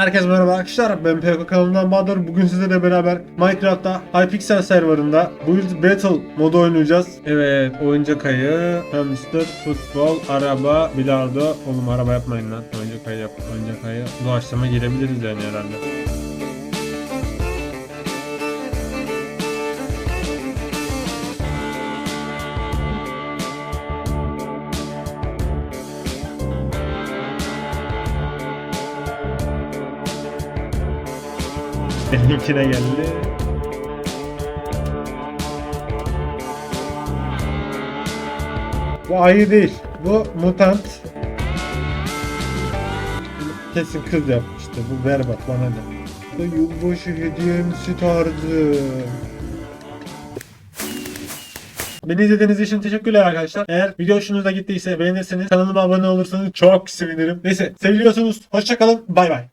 Herkese merhaba arkadaşlar. Ben PK kanalından Bahadır. Bugün sizlerle beraber Minecraft'ta Hypixel serverında Build Battle modu oynayacağız. Evet oyuncak ayı, hamster, futbol, araba, bilardo. Oğlum araba yapmayın lan. Oyuncak ayı yap oyuncak ayı. Doğaçlama girebiliriz yani herhalde Benimkine geldi Bu ayı değil. Bu mutant. Kesin kız yapmıştı. Bu berbat bana ne. Bu yılbaşı hediyemsi tarzı. Beni izlediğiniz için teşekkürler arkadaşlar. Eğer video hoşunuza gittiyse beğenirseniz kanalıma abone olursanız çok sevinirim. Neyse seviyorsunuz. Hoşçakalın. Bay bay.